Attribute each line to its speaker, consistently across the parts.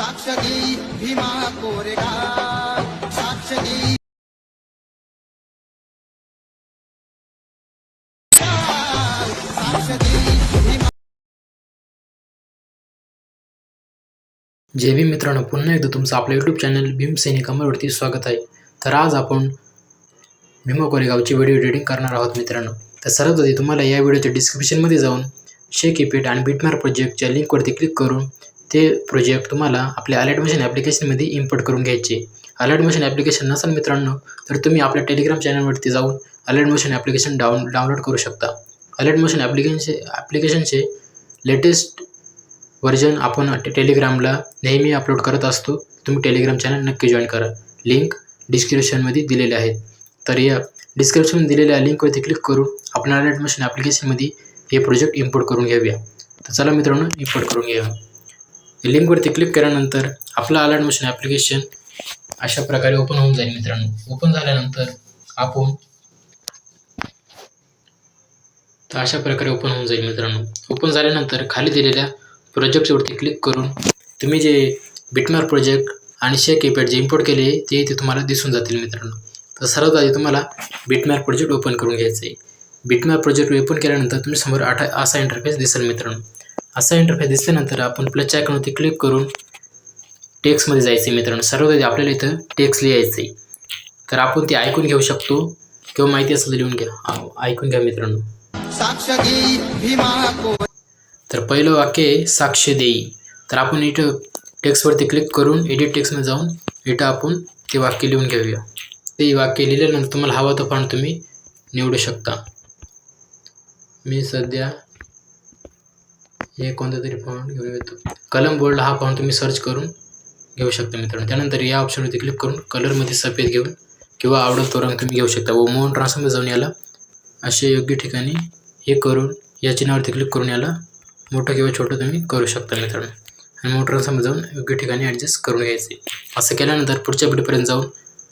Speaker 1: साक्ष देई भीमा कोरेगाव साक्ष। देई साक्ष देई भीमा।
Speaker 2: जय भीम मित्रांनो पुन्हा एकदा तुमचं आपलं यूट्यूब चॅनल भीम सैनिकांवरती स्वागत आहे. तर आज आपण भीमा कोरेगावची व्हिडिओ एडिटिंग करणार आहोत मित्रांनो. तर सर्वात आधी तुम्हाला या व्हिडिओच्या डिस्क्रिप्शनमध्ये जाऊन शेक इपेट आणि बिटमार प्रोजेक्टच्या लिंकवरती क्लिक करून ते प्रोजेक्ट तुम्हाला आपल्या अलर्ट मशीन ॲप्लिकेशनमध्ये इम्पोर्ट करून घ्यायचे. अलर्ट मशीन ॲप्लिकेशन नसेल मित्रांनो तर तुम्ही आपल्या टेलिग्राम चॅनलवरती जाऊन alert machine application down download करू शकता. अलर्ट मशीन ॲप्लिकेशनचे ॲप्लिकेशनचे लेटेस्ट व्हर्जन आपण टे- टेलिग्रामला नेहमी अपलोड करत असतो. तुम्ही टेलिग्राम चॅनल नक्की जॉईन करा. लिंक डिस्क्रिप्शनमध्ये दिलेले आहेत. तर या डिस्क्रिप्शन दिलेल्या लिंकवरती क्लिक करून आपण अलर्ट मशीन ॲप्लिकेशनमध्ये हे प्रोजेक्ट इम्पोर्ट करून घेऊया. तर चला मित्रांनो इम्पोर्ट करून घ्याव्या लिंकवरती क्लिक केल्यानंतर आपलं अलर्ट मशीन ॲप्लिकेशन अशा प्रकारे ओपन होऊन जाईल मित्रांनो. ओपन झाल्यानंतर आपण तर अशा प्रकारे ओपन होऊन जाईल मित्रांनो. ओपन झाल्यानंतर खाली दिलेल्या प्रोजेक्टवरती क्लिक करून तुम्ही जे बिटमार प्रोजेक्ट आणि शे कीपॅड जे इम्पोर्ट केले ते इथे तुम्हाला दिसून जातील मित्रांनो. तर सर्वात आधी तुम्हाला बिटमार प्रोजेक्ट ओपन करून घ्यायचं आहे. बिटमार प्रोजेक्ट ओपन केल्यानंतर तुम्ही समोर आठ असा इंटरफेस दिसेल मित्रांनो. असा इंटरफेस दिसल्यानंतर आपण प्लस आयकॉनवरती क्लिक करून टेक्स्टमध्ये जायचं आहे मित्रांनो. सर्वात आपल्याला इथं टेक्स्ट लिहायचं आहे तर आपण ते ऐकून घेऊ शकतो किंवा माहिती असेल लिहून घ्या. ऐकून घ्या मित्रांनो. तर पहिलं वाक्य आहे साक्ष देई. तर आपण इथं टेक्स्टवरती क्लिक करून एडिट टेक्स्टमध्ये जाऊन इथं आपण ते वाक्य लिहून घेऊया. ते वाक्य लिहिल्यानंतर तुम्हाला हवा तो फॉन्ट तुम्ही निवडू शकता. मी सध्या हे कोणता तरी फॉन्ट घेऊन येतो. कलम बोर्डला हा फॉन्ट तुम्ही सर्च करून घेऊ शकता मित्रांनो. त्यानंतर या ऑप्शनवरती क्लिक करून कलरमध्ये सफेद घेऊन किंवा आवडेल तो रंग तुम्ही घेऊ शकता. व मोहन ट्रान्सफॉर्मर जाऊन याला असे योग्य ठिकाणी हे करून या चिन्हावरती क्लिक करून याला मोठं किंवा छोटं तुम्ही करू शकता मित्रांनो. आणि मोटर ट्रान्सफॉर्मर जाऊन योग्य ठिकाणी ॲडजस्ट करून घ्यायचे. असं केल्यानंतर पुढच्या बीटपर्यंत जाऊन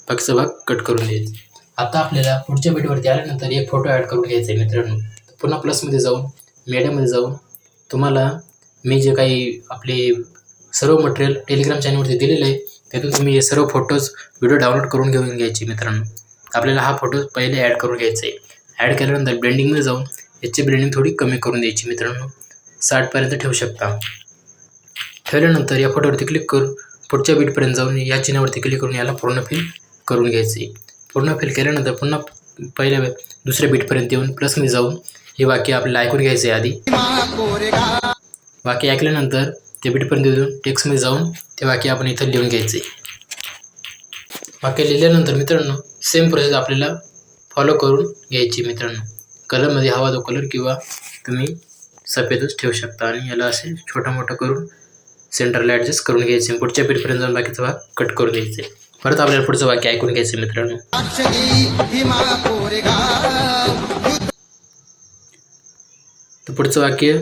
Speaker 2: बाकीचा भाग कट करून घ्यायचा. आता आपल्याला पुढच्या बीटवरती आल्यानंतर एक फोटो ॲड करून घ्यायचा आहे मित्रांनो. पुन्हा प्लसमध्ये जाऊन मीडियामध्ये जाऊन तुम्हाला मी जे काही आपले सर्व मटेरियल टेलिग्राम चॅनलवरती दिलेलं आहे त्यातून तुम्ही हे सर्व फोटोज व्हिडिओ डाउनलोड करून घेऊन घ्यायचे मित्रांनो. आपल्याला हा फोटो पहिले ॲड करून घ्यायचा आहे. ॲड केल्यानंतर ब्लेंडिंगमध्ये जाऊन याची ब्लेंडिंग थोडी कमी करून द्यायची मित्रांनो. साठपर्यंत ठेवू शकता. ठेवल्यानंतर या फोटोवरती क्लिक करून पुढच्या बीटपर्यंत जाऊन या चिन्हावरती क्लिक करून याला पूर्ण फिल करून घ्यायचे. आहे पूर्ण फिल केल्यानंतर पुन्हा पहिल्या दुसऱ्या बीटपर्यंत येऊन प्लसमध्ये जाऊन हे वाक्य आपल्याला ऐकून घ्यायचं आहे आधी. वाक्य ऐकल्यानंतर ते बीटपर्यंत देऊन टेक्स्टमध्ये जाऊन ते वाक्य आपण इथं लिहून घ्यायचे वाक्य लिहिल्यानंतर मित्रांनो सेम प्रोसेस आपल्याला फॉलो करून घ्यायची मित्रांनो. कलरमध्ये हवा तो कलर किंवा तुम्ही सफेदच ठेवू शकता आणि याला असे छोटं मोठं करून सेंटरला ॲडजस्ट करून घ्यायचे. पुढच्या पीठपर्यंत जाऊन बाकीचा भाग कट करून द्यायचे परत आपल्याला पुढचं वाक्य ऐकून घ्यायचं मित्रांनो
Speaker 1: साक्ष देई भीमा कोरेगाव
Speaker 2: तर पुढचं वाक्य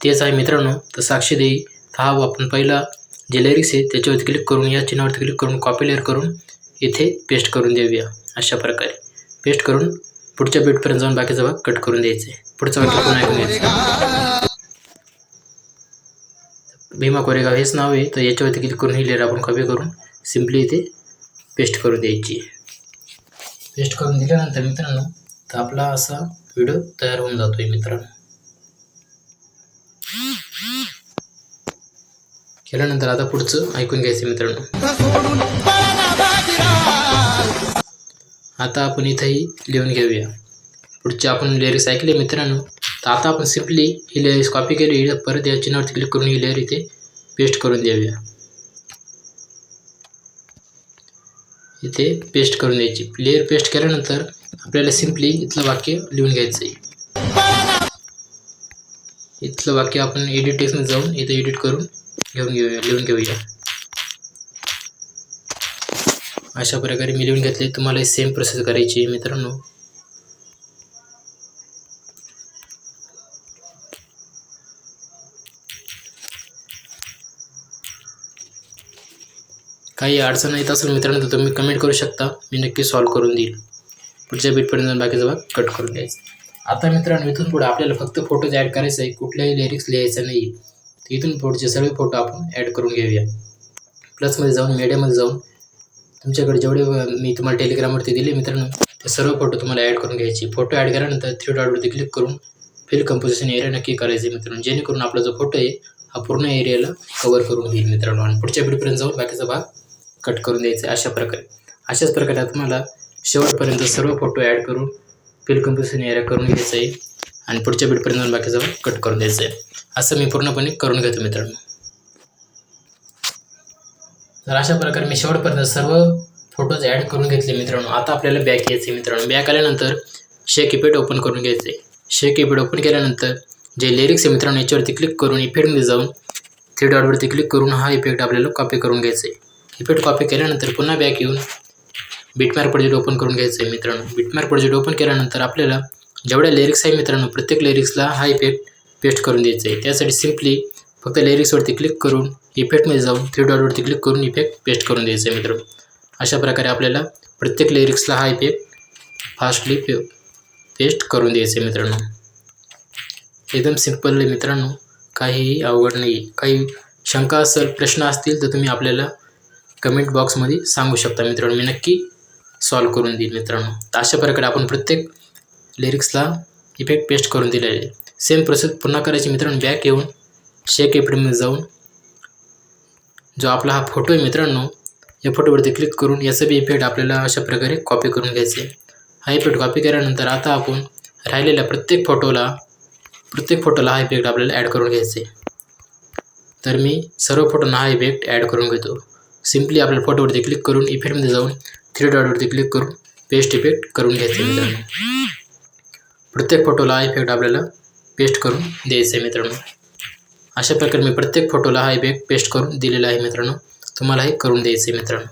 Speaker 2: तेच आहे मित्रांनो तर साक्षी देई. तर हा आपण पहिला जे लिरिक्स आहे त्याच्यावरती क्लिक करून या चिन्हावरती क्लिक करून कॉपी लेअर करून इथे पेस्ट करून देऊया. अशा प्रकारे. पेस्ट करून पुढच्या बीटपर्यंत जाऊन बाकीचा भाग कट करून द्यायचे पुढचं वाक्य आपण ऐकून घ्यायचं भीमा कोरेगाव हेच नाव आहे तर याच्यावरती क्लिक करून ही लेअर आपण कॉपी करून सिम्पली इथे पेस्ट करून द्यायची पेस्ट करून दिल्यानंतर मित्रांनो तर आपला असा व्हिडिओ तयार होऊन जातो आहे मित्रांनो. केल्यानंतर आता पुढचं ऐकून घ्यायचं मित्रांनो. आता आपण इथंही लिहून घेऊया. पुढचे आपण लेअरिक्स ऐकले मित्रांनो. तर आता आपण सिम्पली ही लेअरिक्स कॉपी केली परत या चिन्हावरती क्लिक करून ही लेअर इथे पेस्ट करून देऊया. इथे पेस्ट करून द्यायची. लेअर पेस्ट केल्यानंतर आपल्याला सिम्पली इथलं वाक्य लिहून घ्यायचं आहे. इथलं वाक्य आपण एडिट टेक्स्टमध्ये जाऊन इथे एडिट करून घेऊन घेऊया लिहून घेऊया. अशा प्रकारे मी लिहून घेतले तुम्हाला सेम प्रोसेस करायची आहे मित्रांनो. काही अडचण येत असेल मित्रांनो तर तुम्ही कमेंट करू शकता. मी नक्की सॉल्व्ह करून देईल. पुढच्या बीटपर्यंत बाकीचा भाग कट करून द्यायचा. आता मित्रांनो इथून पुढे आपल्याला फक्त फोटोज ॲड करायचं आहे कुठल्याही लिरिक्स लिहायचं नाही. तर इथून पुढचे सर्व फोटो आपण ॲड करून घेऊया. प्लसमध्ये जाऊन मीडियामध्ये जाऊन तुमच्याकडे जेवढे मी तुम्हाला टेलिग्रामवरती दिले मित्रांनो ते सर्व फोटो तुम्हाला ॲड करून घ्यायचे. फोटो ॲड केल्यानंतर थ्री डॉटवरती क्लिक करून फिल कंपोजिशन एरिया नक्की करायचे मित्रांनो. जेणेकरून आपला जो फोटो आहे हा पूर्ण एरियाला कवर करून घेईल मित्रांनो. आणि पुढच्या व्हिडिओपर्यंत जाऊन बाकीचा भाग कट करून द्यायचा आहे अशा प्रकारे. अशाच प्रकारे तुम्हाला शेवटपर्यंत सर्व फोटो ॲड करून फिल कंपोजिशन एरिया करून घ्यायचा आहे. आणि पुढच्या व्हिडिओपर्यंत जाऊन बाकीचा कट करून द्यायचं आहे. असं मी पूर्णपणे करून घेतो मित्रांनो. तर अशा प्रकारे मी शेवटपर्यंत सर्व फोटोज ॲड करून घेतले मित्रांनो. आता आपल्याला बॅक यायचे मित्रांनो. बॅक आल्यानंतर शेक इफेक्ट ओपन करून घ्यायचे शेक इफेक्ट ओपन केल्यानंतर जे लिरिक्स आहे मित्रांनो याच्यावरती क्लिक करून इफेक्टमध्ये जाऊन थ्री डॉटवरती क्लिक करून हा इफेक्ट आपल्याला कॉपी करून घ्यायचा आहे इफेक्ट कॉपी केल्यानंतर पुन्हा बॅक येऊन बिटमॅर प्रोजेक्ट ओपन करून घ्यायचं आहे मित्रांनो. बिटमॅर प्रोजेक्ट ओपन केल्यानंतर आपल्याला जेवढ्या लिरिक्स आहे मित्रांनो प्रत्येक लिरिक्सला हा इफेक्ट पेस्ट करून द्यायचा आहे. त्यासाठी सिम्पली फक्त लिरिक्सवरती क्लिक करून इफेक्टमध्ये जाऊन थ्री डॉटवरती क्लिक करून इफेक्ट पेस्ट करून द्यायचं आहे मित्रांनो. अशा प्रकारे आपल्याला प्रत्येक लिरिक्सला हा इफेक्ट फास्टली पे पेस्ट करून द्यायचं आहे मित्रांनो. एकदम सिंपल आहे मित्रांनो. काहीही अवघड नाही काही शंका असेल प्रश्न असतील तर तुम्ही आपल्याला कमेंट बॉक्समध्ये सांगू शकता मित्रांनो. मी नक्की सॉल्व करून देईल मित्रांनो. तर अशा प्रकारे आपण प्रत्येक लिरिक्सला इफेक्ट पेस्ट करून दिलेले आहे. सेम प्रोसेस पुन्हा करायची मित्रांनो. बॅक येऊन शेक इफेक्टमध्ये जाऊन जो आपला हा फोटो आहे मित्रांनो या फोटोवरती क्लिक करून याचं बी इफेक्ट आपल्याला अशा प्रकारे कॉपी करून घ्यायचे हा इफेक्ट कॉपी केल्यानंतर आता आपण राहिलेल्या प्रत्येक फोटोला प्रत्येक फोटोला हा इफेक्ट आपल्याला ॲड करून घ्यायचे तर मी सर्व फोटोंना हा इफेक्ट ॲड करून घेतो. सिम्पली आपल्या फोटोवरती क्लिक करून इफेक्टमध्ये जाऊन थ्री डॉटवरती क्लिक करून पेस्ट इफेक्ट करून घ्यायचे मित्रांनो. प्रत्येक फोटोला हा इफेक्ट आपल्याला पेस्ट करून द्यायचं आहे मित्रांनो. अशा प्रकारे मी प्रत्येक फोटोला हा इफेक्ट पेस्ट करून दिलेला आहे मित्रांनो. तुम्हाला हे करून द्यायचं आहे मित्रांनो.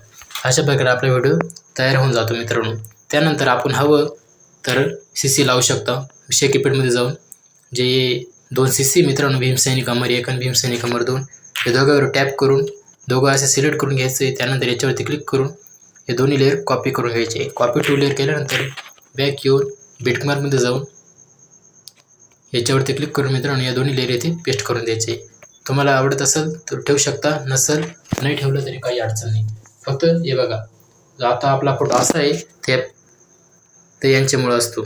Speaker 2: अशा प्रकारे आपला व्हिडिओ तयार होऊन जातो मित्रांनो. त्यानंतर आपण हवं तर सी सी लावू शकता. विषय इफेक्टमध्ये जाऊन जे दोन सी सी मित्रांनो भीमसैनिक अमर एक आणि भीमसैनिक अमर दोन हे दोघांवर टॅप करून दोघं असे सिलेक्ट करून घ्यायचं आहे. त्यानंतर याच्यावरती क्लिक करून हे दोन्ही लेअर कॉपी करून घ्यायचे. कॉपी टू लेअर केल्यानंतर बॅक येऊन बिटमार्कमध्ये जाऊन याच्यावरती क्लिक करून मित्रांनो या दोन्ही लेअर येथे पेस्ट करून द्यायचे. तुम्हाला आवडत असेल तर ठेवू शकता नसेल नाही ठेवलं तरी काही अडचण नाही. फक्त हे बघा जो आता आपला फोटो असा आहे ते ते यांच्यामुळं असतो.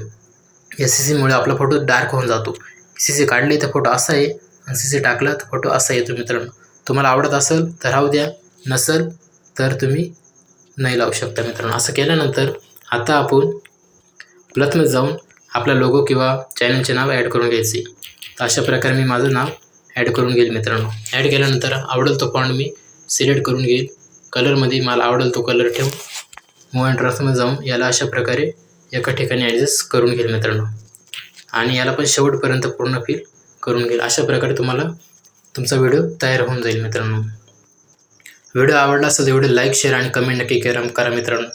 Speaker 2: या सी सीमुळे आपला फोटो डार्क होऊन जातो. सी सी काढले तर फोटो असा आहे आणि सी सी टाकला तर फोटो असा येतो मित्रांनो. तुम्हाला आवडत असेल तर राहू द्या नसेल तर तुम्ही नाही लावू शकता मित्रांनो. असं केल्यानंतर आता आपण प्लथमध्ये जाऊन आपला लोगो किंवा चॅनलचे नाव ॲड करून घ्यायचे. तर अशा प्रकारे मी माझं नाव ॲड करून घेईल मित्रांनो. ॲड केल्यानंतर आवडेल तो फॉन्ट मी सिलेक्ट करून घेईल. कलरमध्ये मला आवडेल तो कलर ठेवून. मूव अँड ट्रान्समध्ये जाऊन याला अशा प्रकारे एका ठिकाणी ॲडजस्ट करून घेईल मित्रांनो. आणि याला पण शेवटपर्यंत पूर्ण फिल करून घेईल. अशा प्रकारे तुम्हाला तुमचा व्हिडिओ तयार होऊन जाईल मित्रांनो. व्हिडिओ आवडला असेल तर व्हिडिओ लाईक शेअर आणि कमेंट नक्की करा करा मित्रांनो.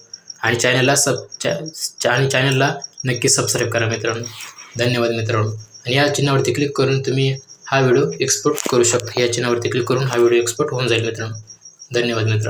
Speaker 2: आणि चॅनलला सब चॅ आणि चॅनलला नक्की सबस्क्राईब करा मित्रांनो. धन्यवाद मित्रांनो. आणि या चिन्हावरती क्लिक करून तुम्ही हा व्हिडिओ एक्सपोर्ट करू शकता. या चिन्हावरती क्लिक करून हा व्हिडिओ एक्सपोर्ट होऊन जाईल मित्रांनो. धन्यवाद मित्रांनो.